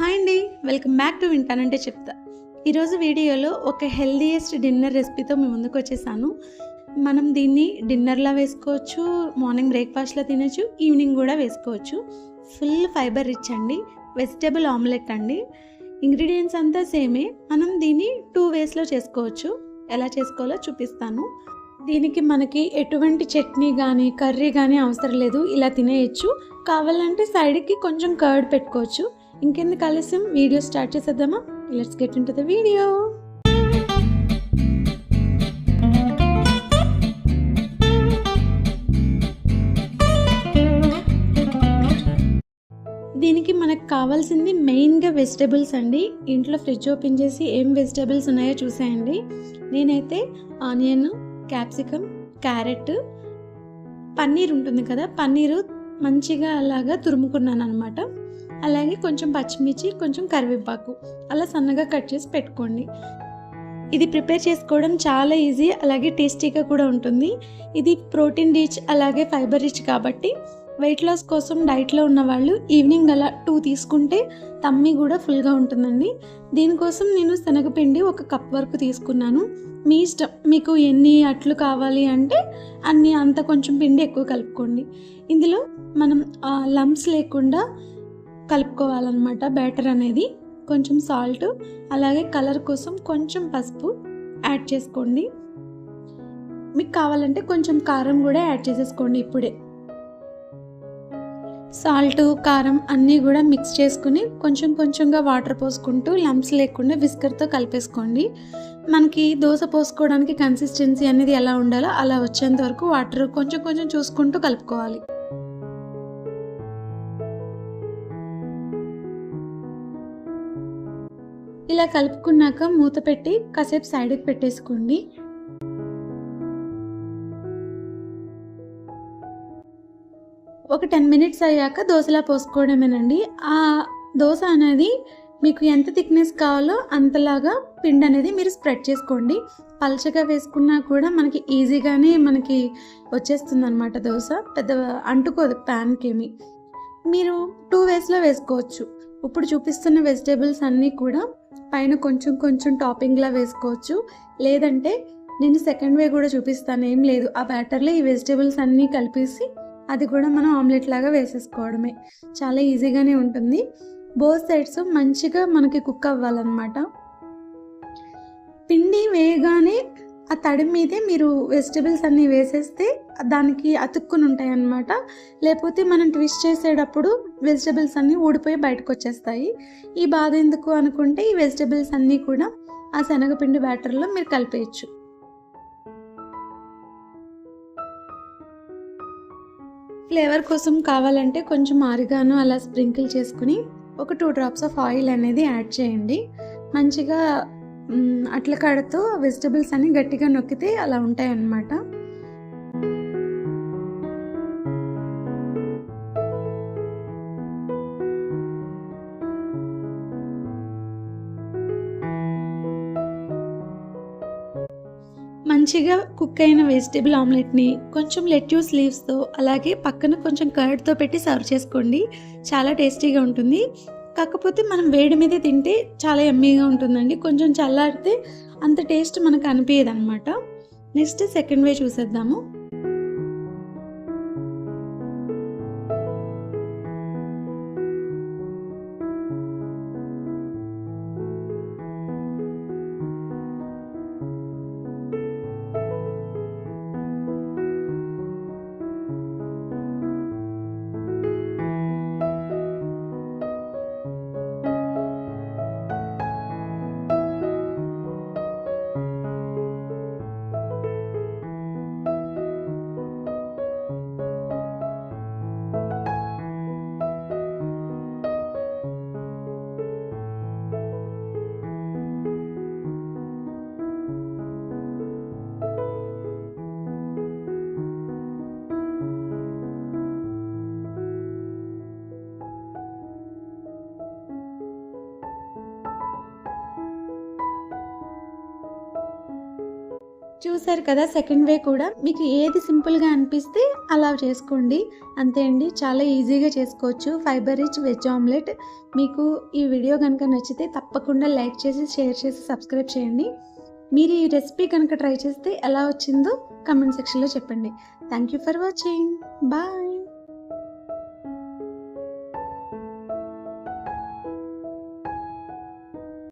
Hi అండి welcome back to వింటానంటే చెప్తా. ఈరోజు వీడియోలో ఒక హెల్దీయెస్ట్ డిన్నర్ రెసిపీతో మీ ముందుకు వచ్చేసాను. మనం దీన్ని డిన్నర్లా వేసుకోవచ్చు మార్నింగ్ బ్రేక్ఫాస్ట్లో తినచ్చు ఈవినింగ్ కూడా వేసుకోవచ్చు. ఫుల్ ఫైబర్ రిచ్ అండి వెజిటేబుల్ ఆమ్లెట్ అండి. ఇంగ్రీడియంట్స్ అంతా సేమే మనం దీన్ని టూ వేస్లో చేసుకోవచ్చు. ఎలా చేసుకోవాలో చూపిస్తాను. దీనికి మనకి ఎటువంటి చట్నీ కానీ కర్రీ కానీ అవసరం లేదు ఇలా తినేయచ్చు. కావాలంటే సైడ్కి కొంచెం కర్డ్ పెట్టుకోవచ్చు. ఇంకెందుకు ఆలస్యం వీడియో స్టార్ట్ చేసేద్దామా? Let's get into the video దీనికి మనకు కావాల్సింది మెయిన్గా వెజిటేబుల్స్ అండి. ఇంట్లో ఫ్రిడ్జ్ ఓపెన్ చేసి ఏం వెజిటేబుల్స్ ఉన్నాయో చూసేయండి. నేనైతే ఆనియన్ క్యాప్సికమ్ క్యారెట్ పన్నీర్ ఉంటుంది కదా పన్నీరు మంచిగా అలాగా తురుముకున్నాను అనమాట అలాగే కొంచెం పచ్చిమిర్చి కొంచెం కరివేపాకు. అలా సన్నగా కట్ చేసి పెట్టుకోండి. ఇది ప్రిపేర్ చేసుకోవడం చాలా ఈజీ అలాగే టేస్టీగా కూడా ఉంటుంది. ఇది ప్రోటీన్ రిచ్ అలాగే ఫైబర్ రిచ్ కాబట్టి వెయిట్ లాస్ కోసం డైట్లో ఉన్న వాళ్ళు ఈవినింగ్ అలా టూ తీసుకుంటే తమ్మి కూడా ఫుల్గా ఉంటుందండి. దీనికోసం నేను శనగపిండి ఒక కప్ వరకు తీసుకున్నాను. మీ ఇష్టం మీకు ఎన్ని అట్లు కావాలి అంటే అన్ని అంత కొంచెం పిండి ఎక్కువ కలుపుకోండి. ఇందులో మనం లమ్స్ లేకుండా కలుపుకోవాలన్నమాట బ్యాటర్ అనేది. కొంచెం సాల్ట్ అలాగే కలర్ కోసం కొంచెం పసుపు యాడ్ చేసుకోండి. మీకు కావాలంటే కొంచెం కారం కూడా యాడ్ చేసేసుకోండి ఇప్పుడే. సాల్ట్ కారం అన్నీ కూడా మిక్స్ చేసుకుని కొంచెం కొంచెంగా వాటర్ పోసుకుంటూ లంప్స్ లేకుండా విస్కర్తో కలిపేసుకోండి. మనకి దోశ పోసుకోవడానికి కన్సిస్టెన్సీ అనేది ఎలా ఉండాలో అలా వచ్చేంత వరకు వాటర్ కొంచెం కొంచెం చూసుకుంటూ కలుపుకోవాలి. ఇలా కలుపుకున్నాక మూత పెట్టి కాసేపు సైడ్కి పెట్టేసుకోండి. ఒక టెన్ మినిట్స్ అయ్యాక దోశలా పోసుకోవడమేనండి. ఆ దోశ అనేది మీకు ఎంత థిక్నెస్ కావాలో అంతలాగా పిండి అనేది మీరు స్ప్రెడ్ చేసుకోండి. పల్చగా వేసుకున్నా కూడా మనకి ఈజీగానే మనకి వచ్చేస్తుంది అనమాట దోశ. పెద్ద అంటుకోదు ప్యాన్కేమి మీరు టూ వేస్లో వేసుకోవచ్చు. ఇప్పుడు చూపిస్తున్న వెజిటేబుల్స్ అన్నీ కూడా పైన కొంచెం కొంచెం టాపింగ్లా వేసుకోవచ్చు. లేదంటే నేను సెకండ్ వే కూడా చూపిస్తాను. ఏం లేదు. ఆ బ్యాటర్లో ఈ వెజిటేబుల్స్ అన్నీ కలిపేసి అది కూడా మనం ఆమ్లెట్ లాగా వేసేసుకోవడమే. చాలా ఈజీగానే ఉంటుంది. బోత్ సైడ్స్ మంచిగా మనకి కుక్ అవ్వాలన్నమాట. పిండి వేయగానే ఆ తడి మీదే మీరు వెజిటేబుల్స్ అన్నీ వేసేస్తే దానికి అతుక్కుని ఉంటాయి అన్నమాట లేకపోతే మనం ట్విస్ట్ చేసేటప్పుడు వెజిటేబుల్స్ అన్నీ ఊడిపోయి బయటకు వచ్చేస్తాయి ఈ బాధ ఎందుకు అనుకుంటే ఈ వెజిటేబుల్స్ అన్నీ కూడా ఆ శనగపిండి బ్యాటర్లో మీరు కలిపేయచ్చు. ఫ్లేవర్ కోసం కావాలంటే కొంచెం ఆరిగాను అలా స్ప్రింకిల్ చేసుకుని ఒక టూ డ్రాప్స్ ఆఫ్ ఆయిల్ అనేది యాడ్ చేయండి. మంచిగా అట్ల కాడతో వెజిటబుల్స్ అన్ని గట్టిగా నొక్కితే అలా ఉంటాయి అన్నమాట మంచిగా కుక్ అయిన వెజిటేబుల్ ఆమ్లెట్ని కొంచెం లెట్యూస్ లీవ్స్తో అలాగే పక్కన కొంచెం కర్డ్తో పెట్టి సర్వ్ చేసుకోండి. చాలా టేస్టీగా ఉంటుంది. కాకపోతే మనం వేడి మీదే తింటే చాలా ఎమ్మీగా ఉంటుందండి. కొంచెం చల్లారితే అంత టేస్ట్ మనకు అనిపించదు అనమాట నెక్స్ట్ సెకండ్ వే చూసేద్దాము. చూసారు కదా సెకండ్ వే కూడా. మీకు ఏది సింపుల్గా అనిపిస్తే అలా చేసుకోండి. అంతే అండి చాలా ఈజీగా చేసుకోవచ్చు. ఫైబర్ రిచ్ వెజ్ ఆమ్లెట్ మీకు ఈ వీడియో కనుక నచ్చితే తప్పకుండా లైక్ చేసి షేర్ చేసి సబ్స్క్రైబ్ చేయండి. మీరు ఈ రెసిపీ కనుక ట్రై చేస్తే ఎలా వచ్చిందో కమెంట్ సెక్షన్లో చెప్పండి. Thank you for watching bye